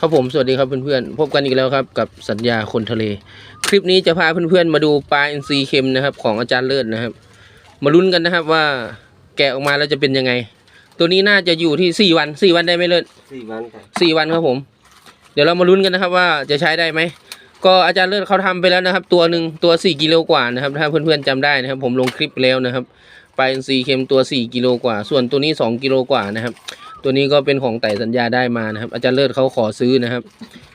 ครับผมสวัสดีครับเพื่อนๆพบกันอีกแล้วครับกับสัญญาคนทะเล คลิปนี้จะพาเพื่อนๆมาดูปลาอินทรีเค็มนะครับ ของอาจารย์เลิศนะครับ มาลุ้นกันนะครับว่าแกะออกมาแล้วจะเป็นยังไง ตัวนี้น่าจะอยู่ที่สี่วันสี่วันได้ไหมเลิศสี่วันครับสี่วันครับผม เดี๋ยวเรามาลุ้นกันนะครับว่าจะใช้ได้ไหมก็อาจารย์เลิศเขาทำไปแล้วนะครับ ตัวหนึ่งตัวสี่กิโลกว่านะครับ ถ้าเพื่อนๆจำได้นะครับ ผมลงคลิปไปแล้วนะครับปลาอินทรีเค็มตัวสี่กิโลกว่า ส่วนตัวนี้สองกิโลกว่านะครับ ตัวนี้ก็เป็นของไต่สัญญาได้มานะครับ อาจารย์เลิศเขาขอซื้อนะครับ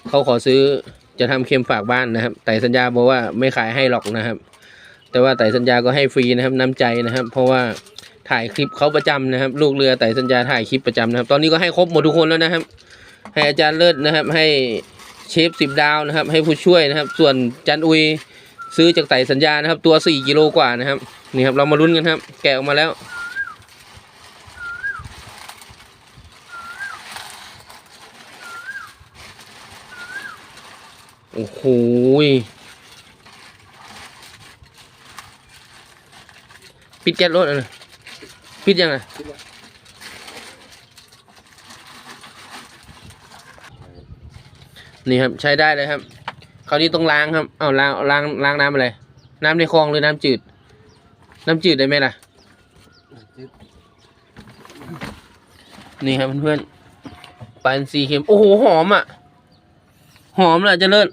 เขาขอซื้อจะทำเค็มฝากบ้านนะครับ ไต่สัญญาบอกว่าไม่ขายให้หรอกนะครับ แต่ว่าไต่สัญญาก็ให้ฟรีนะครับน้ำใจนะครับ เพราะว่าถ่ายคลิปเขาประจำนะครับ ลูกเรือไต่สัญญาถ่ายคลิปประจำนะครับ ตอนนี้ก็ให้ครบหมดทุกคนแล้วนะครับ ให้อาจารย์เลิศนะครับ ให้เชฟสิบดาวนะครับ ให้ผู้ช่วยนะครับ ส่วนจันอุยซื้อจากไต่สัญญานะครับ ตัวสี่กิโลกว่านะครับนี่ครับเรามาลุ้นกันครับ แกะออกมาแล้ว โอ้โหปิดแก๊สรถอะนะปิดยังไงนี่ครับใช้ได้เลยครับ คราวนี้ต้องล้างครับ เอาล้างล้างล้างน้ำอะไร น้ำในคลองหรือน้ำจืด น้ำจืดได้ไหมล่ะ นี่ครับเพื่อนๆปลาอินทรีเค็ม โอ้โห หอมอะ หอมเลยจะเลิศ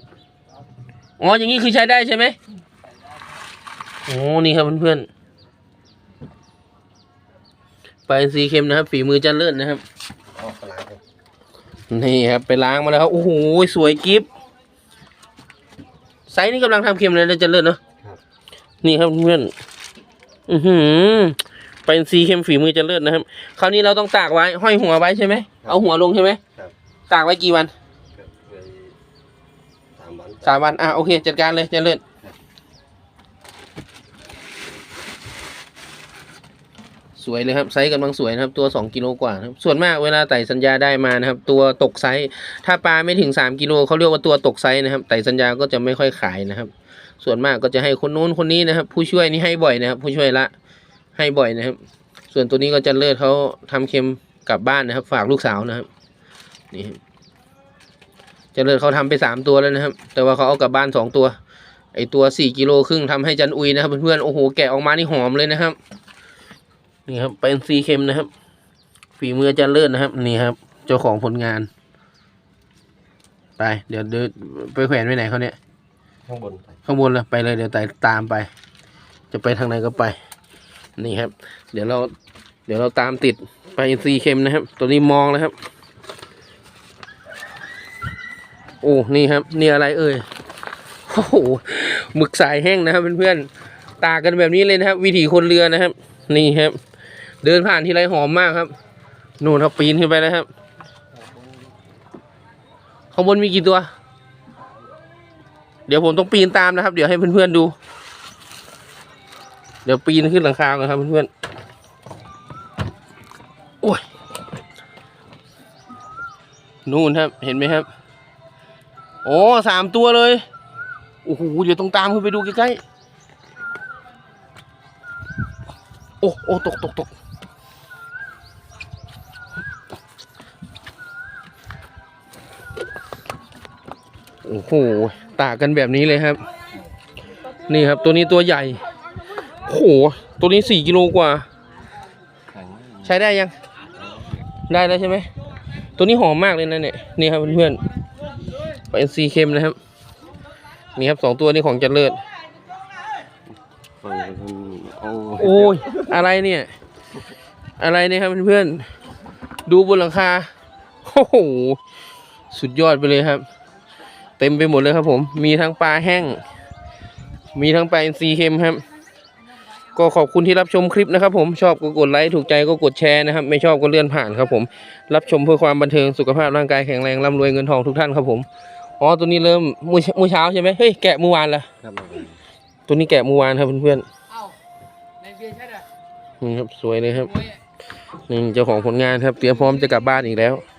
อ๋ออย่างนี้คือใช้ได้ใช่ไหมโอ้นี่ครับเพื่อนๆปลาอินทรีเค็มนะครับ ฝีมือจันเลิศนะครับออกตลาดครับนี่ครับไปล้างมาแล้วครับโอ้โหสวยกิฟไซส์นี่กำลังทำเค็มเลยนะจันเลิศเนาะครับนี่ครับเพื่อนอือหือเป็นซีเค็มฝีมือจันเลิศนะครับ คราวนี้เราต้องตากไว้ห้อยหัวไว้ใช่ไหม เอาหัวลงใช่ไหมครับตากไว้กี่วันก็เลย สามวัน อะ โอเค จัดการเลยจันเลิศสวยเลยครับ ไซส์กำลังสวยนะครับ ตัวสองกิโลกว่าครับ ส่วนมากเวลาไต่สัญญาได้มานะครับ ตัวตกไซส์ ถ้าปลาไม่ถึงสามกิโลเขาเรียกว่าตัวตกไซส์นะครับ ไต่สัญญาก็จะไม่ค่อยขายนะครับ ส่วนมากก็จะให้คนนู้นคนนี้นะครับ ผู้ช่วยนี่ให้บ่อยนะครับ ผู้ช่วยละ ให้บ่อยนะครับ ส่วนตัวนี้ก็จะเลิศเขาทำเค็มกลับบ้านนะครับ ฝากลูกสาวนะครับ นี่ เจะเลิศเขาทำไปสามตัวแล้วนะครับ แต่ว่าเขาเอากลับบ้านสองตัว ไอตัวสี่กิโลครึ่งทำให้จันอุยนะครับเพื่อนๆโอ้โหแกะออกมานี่หอมเลยนะครับ นี่ครับเป็นซีเค็มนะครับ ฝีมืออาจันเลิศนะครับ นี่ครับ เจ้าของผลงาน ไป เดี๋ยวเดินไปแขวนไว้ไหนเขาเนี่ย ข้างบนไปข้างบนเลยไปเลยเดี๋ยวไต่ตามไป จะไปทางไหนก็ไป นี่ครับ เดี๋ยวเรา เดี๋ยวเราตามติดไปอินทรีย์เค็มนะครับ ตัวนี้มองแล้วครับ โอ้นี่ครับนี่อะไรเอ่ยโอ้โหหมึกสายแห้งนะครับเพื่อนๆตากันแบบนี้เลยนะครับ วิถีคนเรือนะครับ นี่ครับ เดินผ่านทีไรหอมมากครับนู่นครับปีนขึ้นไปแล้วครับข้างบนมีกี่ตัว เดี๋ยวผมต้องปีนตามนะครับ เดี๋ยวให้เพื่อนๆดู เดี๋ยวปีนขึ้นหลังคาก่อนครับเพื่อนๆโอ้ยนู่นครับเห็นไหมครับ โอ้สามตัวเลย โอ้โห เดี๋ยวต้องตามขึ้นไปดูใกล้ๆ โอ้โอ้ตกตกตกโอ้โห ตากกันแบบนี้เลยครับ นี่ครับตัวนี้ตัวใหญ่ โอ้โห ตัวนี้สี่กิโลกว่า ใช้ได้ยัง ได้แล้วใช่ไหม ตัวนี้หอมมากเลยนะเนี่ย นี่ครับเพื่อนๆ เป็นซีเค็มนะครับ นี่ครับสองตัวนี้ของจันเลิศฟังมันเอาโอ้ย อะไรเนี่ย อะไรเนี่ยครับเพื่อนๆ ดูบนหลังคา โอ้โห สุดยอดไปเลยครับ เต็มไปหมดเลยครับผม มีทั้งปลาแห้ง มีทั้งปลาอินทรีเค็มครับ ก็ขอบคุณที่รับชมคลิปนะครับผม ชอบก็กดไลค์ ถูกใจก็กดแชร์นะครับ ไม่ชอบก็เลื่อนผ่านครับผม รับชมเพื่อความบันเทิง สุขภาพร่างกายแข็งแรง ร่ำรวยเงินทองทุกท่านครับผม อ๋อตัวนี้เริ่มมื้อมื้อเช้าใช่ไหมเฮ้ยแกะเมื่อวานละครับตัวนี้แกะเมื่อวานครับเพื่อนเอ้าในเบียร์ใช่ไหมๆนี่ครับสวยเลยครับมวยนี่เจ้าของผลงานครับ เตรียมพร้อมจะกลับบ้านอีกแล้วเ